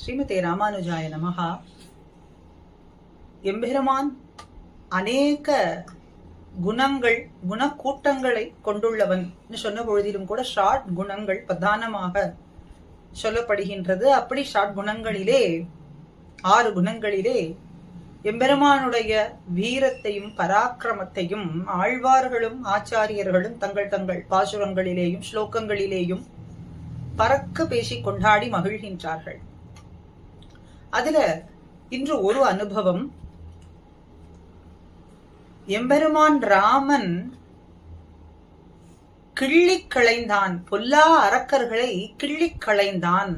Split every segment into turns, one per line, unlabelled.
ஸ்ரீமதே ராமானுஜாய நமகா எம்பெருமான் அநேக குணங்கள் குணக்கூட்டங்களை கொண்டுள்ளவன் சொன்ன பொழுதிலும் கூட ஷார்ட் குணங்கள் பிரதானமாக சொல்லப்படுகின்றது. அப்படி ஷார்ட் குணங்களிலே ஆறு குணங்களிலே எம்பெருமானுடைய வீரத்தையும் பராக்கிரமத்தையும் ஆழ்வார்களும் ஆச்சாரியர்களும் தங்கள் தங்கள் பாசுரங்களிலேயும் ஸ்லோகங்களிலேயும் பறக்க பேசி கொண்டாடி மகிழ்கின்றார்கள். அதுல இன்று ஒரு அனுபவம். எம்பெருமான் ராமன் கிள்ளிக் களைந்தான் பொல்லா அரக்கர்களை கிள்ளிக் களைந்தான்.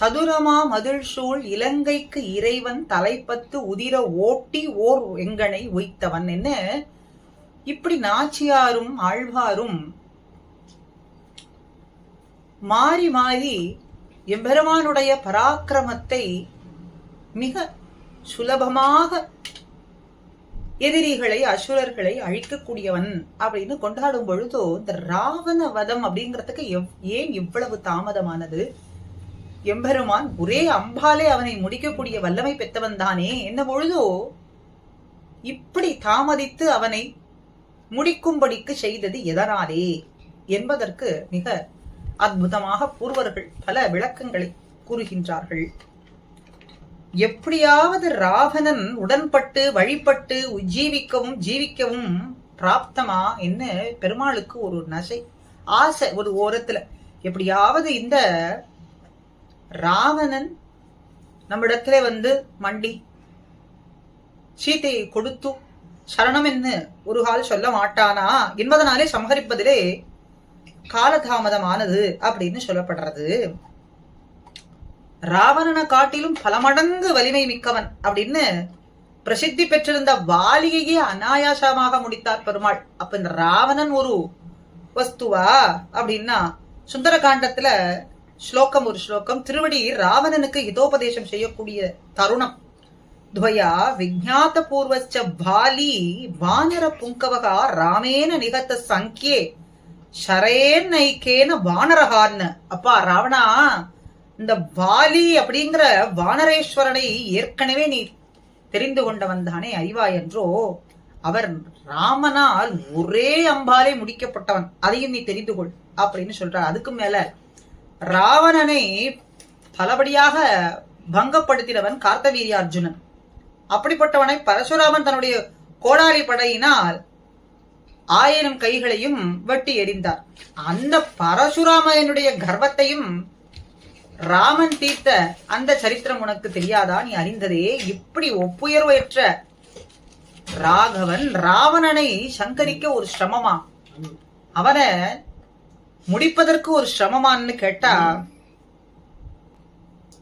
சதுரமா மதில் சூழ் இலங்கைக்கு இறைவன் தலைப்பத்து உதிர ஓட்டி ஓர் எங்கனை ஒய்த்தவன். என்ன? இப்படி நாச்சியாரும் ஆழ்வாரும் மாறி மாறி எம்பெருமானுடைய பராக்கிரமத்தை மிக சுலபமாக எதிரிகளை அசுரர்களை அழிக்கக்கூடியவன் அப்படின்னு கொண்டாடும் பொழுதோ இந்த ராவண வதம் அப்படிங்கிறதுக்கு ஏன் இவ்வளவு தாமதமானது? எம்பெருமான் ஒரே அம்பாலே அவனை முடிக்கக்கூடிய வல்லமை பெற்றவன் தானே என்ன பொழுதோ இப்படி தாமதித்து அவனை முடிக்கும்படிக்கு செய்தது எதனாலே என்பதற்கு மிக அற்புதமாக பூர்வர்கள் பல விளக்கங்களை கூறுகின்றார்கள். எப்படியாவது ராவணன் உடன்பட்டு வழிபட்டு உஜ்ஜீவிக்கவும் ஜீவிக்கவும் பிராப்தமா என்ன பெருமாளுக்கு ஒரு நசை ஆசை ஒரு ஓரத்துல. எப்படியாவது இந்த ராவணன் நம்மிடத்துல வந்து மண்டி சீதையை கொடுத்து சரணம் என்று ஒரு கால் சொல்ல மாட்டானா? என்பதனாலே சம்ஹரிப்பதிலே காலதாமதமானது அப்படின்னு சொல்லப்படுறது. ராவணனை காட்டிலும் பல மடங்கு வலிமை மிக்கவன் அப்படின்னு பிரசித்தி பெற்றிருந்த வாலியையே அனாயாசமாக முடித்தார் பெருமாள். அப்ப இந்த ராவணன் ஒரு வஸ்துவா அப்படின்னா சுந்தர காண்டத்துல ஸ்லோகம் ஒரு ஸ்லோகம் திருவடி ராவணனுக்கு இதோபதேசம் செய்யக்கூடிய தருணம். துவயா விஜாத்த பூர்வச்ச பாலி வானர புங்கவகா ராமேன நிகத்த சங்கியே சரேன் நைக்கேன வானரகான்னு அப்பா ராவணா இந்த வாலி அப்படிங்கிற வானரேஸ்வரனை ஏற்கனவே நீ தெரிந்து கொண்டவன் தானே அறிவாய் என்றோ அவர் ராமனால் ஒரே அம்பாலே முடிக்கப்பட்டவன். அதையும் நீ தெரிந்து கொள் அப்படின்னு சொல்றார். அதுக்கு மேல ராவணனை பலபடியாக பங்கப்படுத்தினவன் கார்த்தவீரியார்ஜுனன். அப்படிப்பட்டவனை பரசுராமன் தன்னுடைய கோடாலி படையினால் ஆயிரம் கைகளையும் வெட்டி எறிந்தார். அந்த பரசுராமனுடைய கர்வத்தையும் ராமன் தீர்த்த அந்த சரித்திரம் உனக்கு தெரியாதா? நீ அறிந்ததே இப்படி ஒப்புயர்வற்ற ராகவன் ராவணனை சங்கரிக்க ஒரு சிரமமா? அவனை முடிப்பதற்கு ஒரு சிரமமான்னு கேட்டா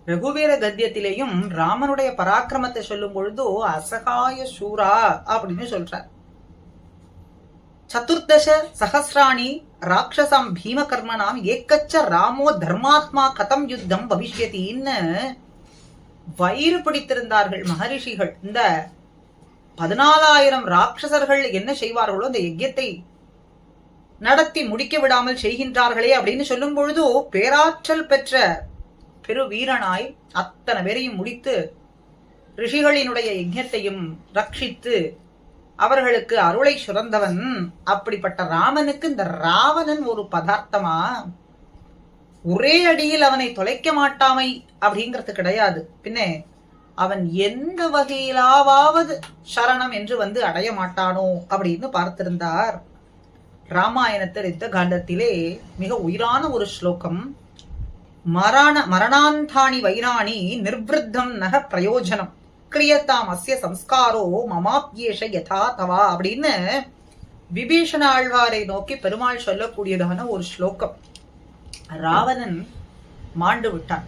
ரகுவீர கத்தியத்திலேயும் ராமனுடைய பராக்கிரமத்தை சொல்லும் பொழுது அசகாய சூரா அப்படின்னு சொல்றார். சதுர்தச சகசிராணி ராட்சசம் பீமகர்மனாம் ஏக்கச்ச ராமோ தர்மாத்மா கதம் யுத்தம் பவிஷ்யத்தின்னு வயிறு பிடித்திருந்தார்கள் மகரிஷிகள். இந்த பதினாலாயிரம் ராட்சசர்கள் என்ன செய்வார்களோ அந்த யஜ்யத்தை நடத்தி முடிக்க விடாமல் செய்கின்றார்களே அப்படின்னு சொல்லும் பொழுது பேராற்றல் பெற்ற பெரு வீரனாய் அத்தனை பேரையும் முடித்து ரிஷிகளினுடைய யஜ்யத்தையும் ரட்சித்து அவர்களுக்கு அருளை சுரந்தவன். அப்படிப்பட்ட ராமனுக்கு இந்த ராவணன் ஒரு பதார்த்தமா? ஒரே அடியில் அவனை தொலைக்க மாட்டாமை அப்படிங்கிறது கிடையாது. பின்ன அவன் எந்த வகையிலாவது சரணம் என்று வந்து அடைய மாட்டானோ அப்படின்னு பார்த்திருந்தார். ராமாயணத்தில் யுத்த காண்டத்திலே மிக உயிரான ஒரு ஸ்லோகம். மரண மரணாந்தானி வைராணி நிர்வத்தம் நக பிரயோஜனம். கிரியத்தாம் அஸ்ய சம்ஸ்காரோ மமாத்யேஷ யதா தவா அப்படின்னு விபீஷண ஆழ்வாரை நோக்கி பெருமாள் சொல்லக்கூடியதான ஒரு ஸ்லோகம். ராவணன் மாண்டு விட்டான்.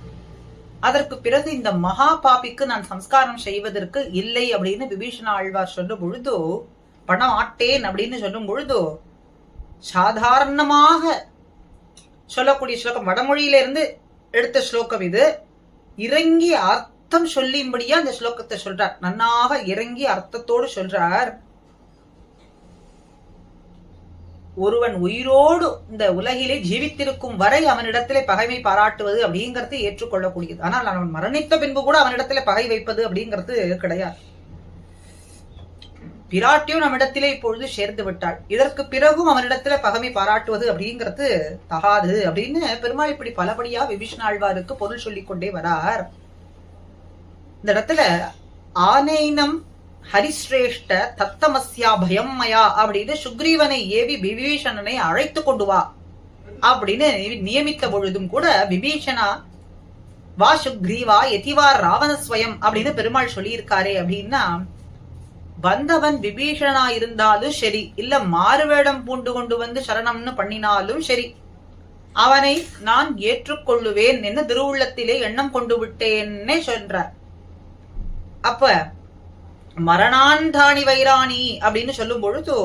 அதற்கு பிறகு இந்த மகா பாபிக்கு நான் சம்ஸ்காரம் செய்வதற்கு இல்லை அப்படின்னு விபீஷண ஆழ்வார் சொல்லும் பொழுது பணம் ஆட்டேன் அப்படின்னு சொல்லும் பொழுது சாதாரணமாக சொல்லக்கூடிய ஸ்லோகம் வடமொழியில இருந்து எடுத்த ஸ்லோகம் இது. இறங்கி அர்த்தம் சொல்லியும்படியா அந்த ஸ்லோகத்தை சொல்றார். நன்னாக இறங்கி அர்த்தத்தோடு சொல்றார். ஒருவன் உயிரோடு இந்த உலகிலே ஜீவித்திருக்கும் வரை அவனிடத்திலே பகைமை பாராட்டுவது அப்படிங்கிறது ஏற்றுக்கொள்ளக்கூடியது. ஆனால் அவன் மரணித்த பின்பு கூட அவனிடத்திலே பகை வைப்பது அப்படிங்கிறது கிடையாது. பிராட்டியும் நம்மிடத்திலே இப்பொழுது சேர்ந்து விட்டாள். இதற்கு பிறகும் அவனிடத்துல பகமை பாராட்டுவது அப்படிங்கிறது தகாது அப்படின்னு பெருமாள் இப்படி பலபடியா விபீஷண ஆழ்வாருக்கு பொருள் சொல்லிக் கொண்டே வரார். இந்த இடத்துல ஆனேனம் ஹரிஸ்ரேஷ்ட தத்தமஸ்யா பயம் மயா அப்படின்னு சுக்ரீவனை ஏவி விபீஷணனை அழைத்து கொண்டு வா அப்படின்னு நியமித்த பொழுதும் கூட விபீஷணா வா சுக்ரீவா எதிவா ராவணஸ்வயம் அப்படின்னு பெருமாள் சொல்லியிருக்காரே அப்படின்னா வந்தவன் விபீஷணா இருந்தாலும் சரி இல்ல மாறுவேடம் பூண்டு கொண்டு வந்து சரணம்னு பண்ணினாலும் சரி அவனை நான் ஏற்றுக்கொள்ளுவேன் என்ன திருவுள்ளத்திலே எண்ணம் கொண்டு விட்டேன்னே சொல்றார். அப்ப மரணாந்தாணி வைராணி அப்படின்னு சொல்லும் பொழுது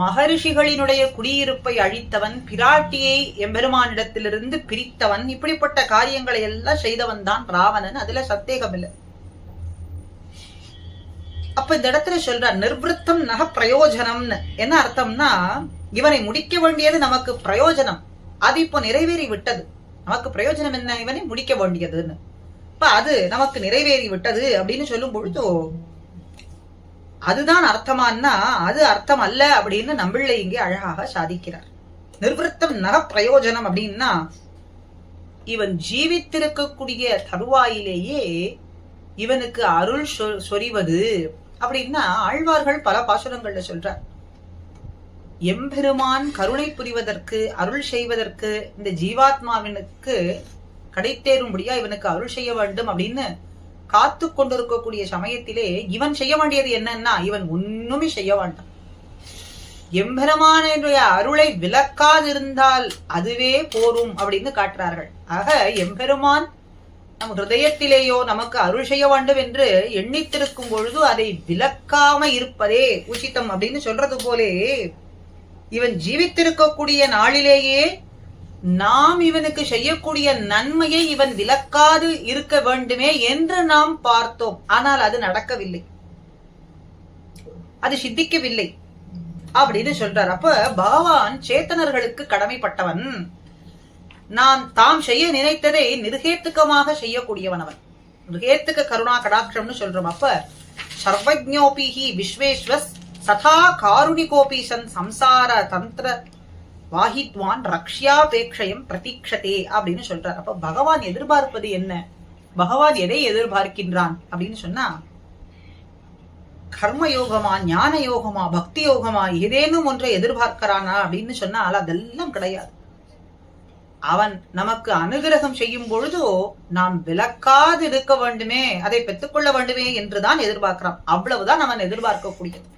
மகரிஷிகளினுடைய குடியிருப்பை அழித்தவன் பிராட்டியை எம்பெருமானிடத்திலிருந்து பிரித்தவன் இப்படிப்பட்ட காரியங்களை எல்லாம் செய்தவன் தான் ராவணன். அதுல சந்தேகம் இல்லை. அப்ப இந்த இடத்துல சொல்ற நிர்வத்தம் நக பிரயோஜனம்னு என்ன அர்த்தம்னா இவனை முடிக்க வேண்டியது நமக்கு பிரயோஜனம். அது இப்போ நிறைவேறி விட்டது நமக்கு பிரயோஜனம் என்ன? இவனை முடிக்க வேண்டியதுன்னு. இப்ப அது நமக்கு நிறைவேறி விட்டது அப்படின்னு சொல்லும் பொழுது அதுதான் அர்த்தமானா அது அர்த்தம் அல்ல அப்படின்னு நம்பிள்ளை இங்கே அழகாக சாதிக்கிறார். நிர்வத்தம் நக பிரயோஜனம் அப்படின்னா இவன் ஜீவித்திருக்கக்கூடிய தருவாயிலேயே இவனுக்கு அருள் சொறிவது அப்படின்னா ஆழ்வார்கள் பல பாசுரங்கள்ல சொல்றார். எம்பெருமான் கருணை புரிவதற்கு அருள் செய்வதற்கு இந்த ஜீவாத்மாவினுக்கு கடைத்தேறும்படியா இவனுக்கு அருள் செய்ய வேண்டும் அப்படின்னு காத்து கொண்டிருக்கக்கூடிய சமயத்திலே இவன் செய்ய வேண்டியது என்னன்னா இவன் ஒண்ணுமே செய்ய வேண்டாம். எம்பெருமானுடைய அருளை விளக்காதிருந்தால் அதுவே போரும் அப்படின்னு காட்டுறார்கள். ஆக எம்பெருமான் நம் ஹிருதயத்திலேயோ நமக்கு அருள் செய்ய வேண்டும் என்று எண்ணித்திருக்கும் பொழுது அதை விளக்காம இருப்பதே உச்சித்தம் அப்படின்னு சொல்றது போலே இவன் ஜீவித்திருக்கக்கூடிய நாளிலேயே நாம் இவனுக்கு செய்யக்கூடிய நன்மையை இவன் விளக்காது இருக்க வேண்டுமே என்று நாம் பார்த்தோம். ஆனால் அது நடக்கவில்லை. அது சித்திக்கவில்லை. அப்படின்னு சொல்றார். அப்ப பகவான் சேத்தனர்களுக்கு கடமைப்பட்டவன். நான் தாம் செய்ய நினைத்ததை நிருகேத்துக்கமாக செய்யக்கூடியவன் அவன் கருணா கடாட்சம்னு சொல்றோம். அப்ப சர்வஜோபிஹி விஸ்வேஸ்வஸ் சதா காருணிகோபி சன் சம்சார தந்திர வாஹித்வான் ரக்ஷியாபேட்சயம் பிரதீட்சதே அப்படின்னு சொல்றார். அப்ப பகவான் எதிர்பார்ப்பது என்ன? பகவான் எதை எதிர்பார்க்கின்றான் அப்படின்னு சொன்னா கர்ம யோகமா ஞான யோகமா பக்தி யோகமா ஏதேனும் ஒன்றை எதிர்பார்க்கிறானா அப்படின்னு சொன்னால் அதெல்லாம் கிடையாது. அவன் நமக்கு அனுகிரகம் செய்யும் பொழுதோ நாம் விளக்காது இருக்க வேண்டுமே அதை பெற்றுக்கொள்ள வேண்டுமே என்றுதான் எதிர்பார்க்கிறான். அவ்வளவுதான் அவன் எதிர்பார்க்கக்கூடியது.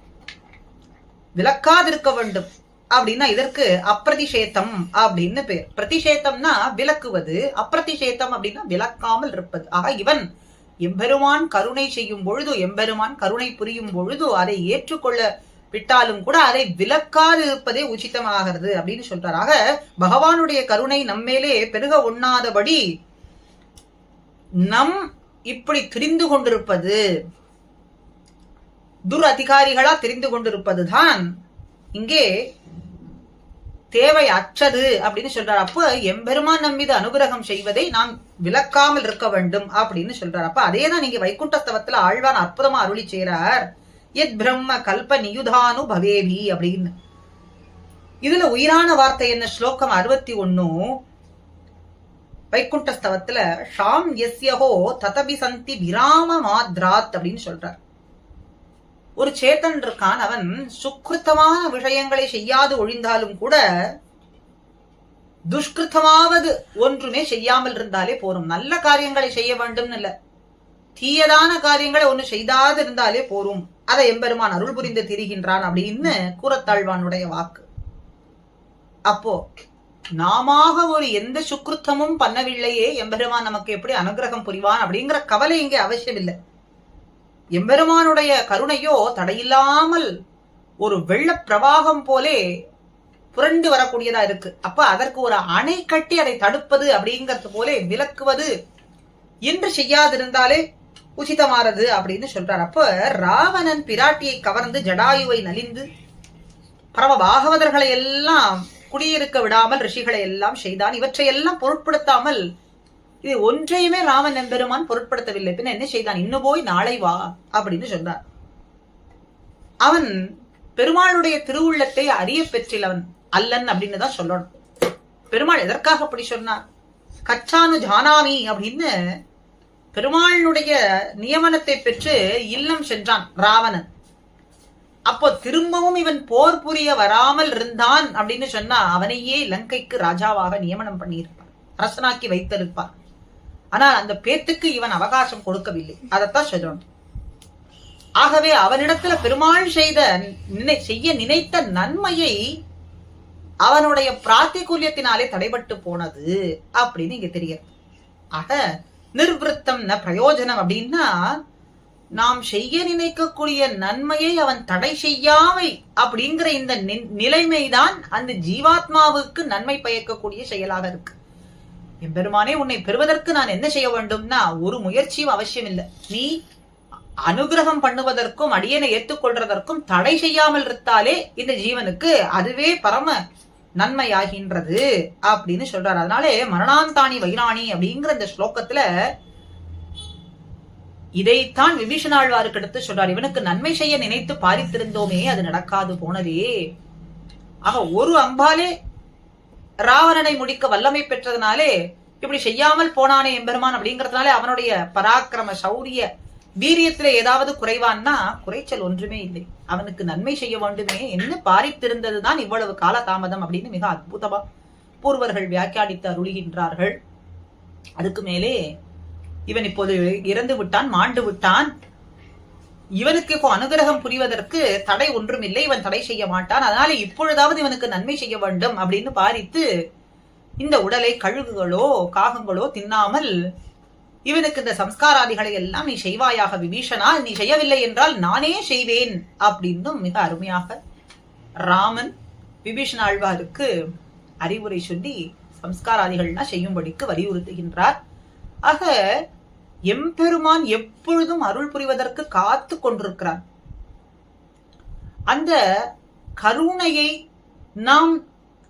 விளக்காது இருக்க வேண்டும். அப்படின்னா இதற்கு அப்பிரதிஷேத்தம் அப்படின்னு பேர். பிரதிஷேத்தம்னா விளக்குவது. அப்பிரதிஷேத்தம் அப்படின்னா விளக்காமல் இருப்பது. ஆக இவன் எம்பெருமான் கருணை செய்யும் பொழுது எம்பெருமான் கருணை புரியும் பொழுது அதை ஏற்றுக்கொள்ள விட்டாலும் கூட அதை விலக்காது இருப்பதே உச்சிதமாகிறது அப்படின்னு சொல்றார். ஆக பகவானுடைய கருணை நம்மேலே பெருக உண்ணாதபடி நம் இப்படி திரிந்து கொண்டிருப்பது துர் அதிகாரிகளா தெரிந்து கொண்டிருப்பதுதான் இங்கே தேவை அற்றது அப்படின்னு சொல்றார். அப்ப எம்பெருமான் நம் மீது அனுகிரகம் செய்வதை நாம் விளக்காமல் இருக்க வேண்டும் அப்படின்னு சொல்றார். அப்ப அதே தான் நீங்க வைகுண்டத்தவத்துல ஆழ்வான் அற்புதமா அருளி செய்யறார் எத் பிரம்ம கல்ப நியுதானு பவேவி அப்படின்னு. இதுல உயிரான வார்த்தை என்ன? ஸ்லோகம் அறுபத்தி ஒன்னு. வைகுண்டஸ்தவத்துல ஷாம் எஸ்யஹோ ததபி சந்தி விராம மாத்ராத் அப்படின்னு சொல்றார். ஒரு சேத்தன் இருக்கான் அவன் சுக்கிருத்தமான விஷயங்களை செய்யாது ஒழிந்தாலும் கூட துஷ்கிருத்தமாவது ஒன்றுமே செய்யாமல் இருந்தாலே போரும். நல்ல காரியங்களை செய்ய வேண்டும் இல்ல. தீயதான காரியங்களை ஒண்ணு செய்தாது இருந்தாலே போரும். அதை எம்பெருமான் அருள் புரிந்து திரிகின்றான் அப்படின்னு கூறத்தாழ்வானுடைய வாக்கு. அப்போ நாம ஒரு எந்த சுக்கிருத்தமும் பண்ணவில்லையே எம்பெருமான் நமக்கு எப்படி அனுகிரகம் புரிவான் அப்படிங்கிற கவலை இங்கே அவசியம் இல்லை எம்பெருமானுடைய கருணையோ தடையில்லாமல் ஒரு வெள்ள பிரவாகம் போலே புரண்டு வரக்கூடியதா இருக்கு. அப்ப அதற்கு ஒரு அணை கட்டி அதை தடுப்பது அப்படிங்கிறது போலே விளக்குவது என்று செய்யாதிருந்தாலே உச்சிதமானது அப்படின்னு சொல்றார். அப்ப ராவணன் பிராட்டியை கவர்ந்து ஜடாயுவை நலிந்து பரம பாகவதர்களை எல்லாம் குடியிருக்க விடாமல் ரிஷிகளை எல்லாம் செய்தான். இவற்றை எல்லாம் பொருட்படுத்தாமல் இது ஒன்றையுமே ராமன் எம்பெருமான் பொருட்படுத்தவில்லை. பின்ன என்ன செய்தான்? இன்னும் போய் நாளை வா அப்படின்னு சொன்னார். அவன் பெருமாளுடைய திருவுள்ளத்தை அறிய பெற்றிலவன் அல்லன் அப்படின்னு தான் சொல்லணும். பெருமாள் எதற்காக அப்படி சொன்னார்? கச்சானு ஜானாமி அப்படின்னு பெருமாளுடைய நியமனத்தை பெற்று இல்லம் சென்றான் ராவணன். அப்போ திரும்பவும் இவன் போர் புரிய வராமல் இருந்தான் அப்படின்னு சொன்னா அவனையே லங்கைக்கு ராஜாவாக நியமனம் பண்ணியிருப்பார் அரசனாக்கி வைத்திருப்பார் ஆனால் அந்த பேத்துக்கு இவன் அவகாசம் கொடுக்கவில்லை. அதைத்தான் சொல்லணும். ஆகவே அவனிடத்துல பெருமாள் செய்த நினை செய்ய நினைத்த நன்மையை அவனுடைய பிராத்திகூல்யத்தினாலே தடைபட்டு போனது அப்படின்னு இங்க தெரிகிறது. ஆக நிர்வத்தம் ந பிரயோஜனம் அப்படின்னா நாம் செய்ய நினைக்கக்கூடிய நன்மையை அவன் தடை செய்யாமை அப்படிங்கிற இந்த நி- நிலைமைதான் அந்த ஜீவாத்மாவுக்கு நன்மை பயக்கக்கூடிய செயலாக இருக்கு. எம்பெருமானே உன்னை பெறுவதற்கு நான் என்ன செய்ய வேண்டும்னா ஒரு முயற்சியும் அவசியம் இல்லை நீ அனுகிரகம் பண்ணுவதற்கும் அடியனை ஏற்றுக்கொள்றதற்கும் தடை செய்யாமல் இருந்தாலே இந்த ஜீவனுக்கு அதுவே பரம நன்மையாகின்றது அப்படின்னு சொல்றாரு. அதனாலே மரணாந்தாணி வைராணி அப்படிங்கிற இந்த ஸ்லோகத்துல இதைத்தான் விபீஷணாழ்வாருக்கு எடுத்து சொல்றார். இவனுக்கு நன்மை செய்ய நினைத்து பாரித்திருந்தோமே அது நடக்காது போனதே. ஆக ஒரு அம்பாலே ராவணனை முடிக்க வல்லமை பெற்றதுனாலே இப்படி செய்யாமல் போனானே எம்பெருமான் அப்படிங்கறதுனாலே அவனுடைய பராக்கிரம சௌரிய வீரியத்துல ஏதாவது குறைவான்னா குறைச்சல் ஒன்றுமே இல்லை. அவனுக்கு நன்மை செய்ய வேண்டுமே என்ன பாரித்திருந்ததுதான் இவ்வளவு கால தாமதம் அப்படின்னு மிக அற்புதமா பூர்வர்கள் வியாக்கியானித்து அருளுகின்றார்கள். அதுக்கு மேலே இவன் இப்போது இறந்து விட்டான் மாண்டு விட்டான். இவனுக்கு இப்போ அனுகிரகம் புரிவதற்கு தடை ஒன்றும் இல்லை இவன் தடை செய்ய மாட்டான். அதனால இப்பொழுதாவது இவனுக்கு நன்மை செய்ய வேண்டும் அப்படின்னு பாரித்து இந்த உடலை கழுகுகளோ காகங்களோ தின்னாமல் இவனுக்கு இந்த சம்ஸ்காராதிகளை எல்லாம் நீ செய்வாயாக விபீஷனா நீ செய்யவில்லை என்றால் நானே செய்வேன் அப்படின்னும் மிக அருமையாக ராமன் விபீஷன் ஆழ்வாருக்கு அறிவுரை சொல்லி சம்ஸ்காராதிகள்லாம் செய்யும்படிக்கு வலியுறுத்துகின்றார். ஆக எம்பெருமான் எப்பொழுதும் அருள் புரிவதற்கு காத்து கொண்டிருக்கிறான் அந்த கருணையை நாம்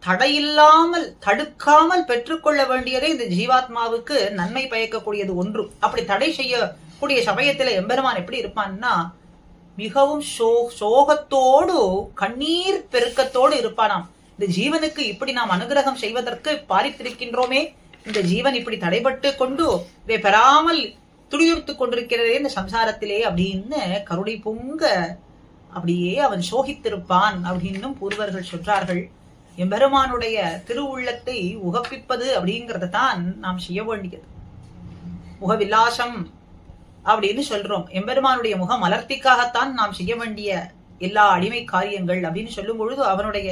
தடையில்லாமல் தடுக்காமல் பெற்றுக்கொள்ள வேண்டியதே இந்த ஜீவாத்மாவுக்கு நன்மை பயக்கக்கூடியது ஒன்று. அப்படி தடை செய்யக்கூடிய சமயத்தில் எம்பெருமான் எப்படி இருப்பான்னா மிகவும் சோ சோகத்தோடு கண்ணீர் பெருக்கத்தோடு இருப்பானாம். இந்த ஜீவனுக்கு இப்படி நாம் அனுகிரகம் செய்வதற்கு பாரித்திருக்கின்றோமே இந்த ஜீவன் இப்படி தடைபட்டு கொண்டு இதை பெறாமல் துடியுறுத்து கொண்டிருக்கிறதே இந்த சம்சாரத்திலே அப்படின்னு கருணை பொங்க அப்படியே அவன் சோகித்திருப்பான் அப்படின்னும் பூர்வர்கள் சொல்றார்கள். எம்பெருமானுடைய திருவுள்ளத்தை உகப்பிப்பது அப்படிங்கறத தான் நாம் செய்ய வேண்டியது. முகவிலாசம் அப்படின்னு சொல்றோம். எம்பெருமானுடைய முக மலர்த்திக்காகத்தான் நாம் செய்ய வேண்டிய எல்லா அடிமை காரியங்கள் அப்படின்னு சொல்லும் பொழுது அவனுடைய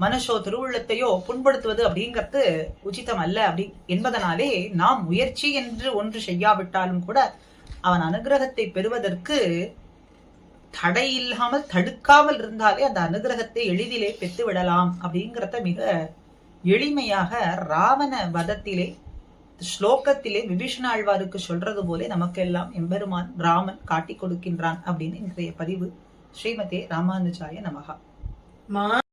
மனசோ திருவுள்ளத்தையோ புண்படுத்துவது அப்படிங்கிறது உச்சிதம் அல்ல அப்படி என்பதனாலே நாம் முயற்சி என்று ஒன்று செய்யாவிட்டாலும் கூட அவன் அனுகிரகத்தை பெறுவதற்கு தடை இல்லாமல் தடுக்காமல் இருந்தாலே அந்த அனுகிரகத்தை எளிதிலே பெற்று விடலாம் அப்படிங்கிறத மிக எளிமையாக ராவண வதத்திலே ஸ்லோகத்திலே விபீஷண ஆழ்வாருக்கு சொல்றது போலே நமக்கெல்லாம் எம்பெருமான் ராமன் காட்டிக் கொடுக்கின்றான் அப்படின்னு இன்றைய பதிவு. ஸ்ரீமதே ராமானுஜாய நமகா
மா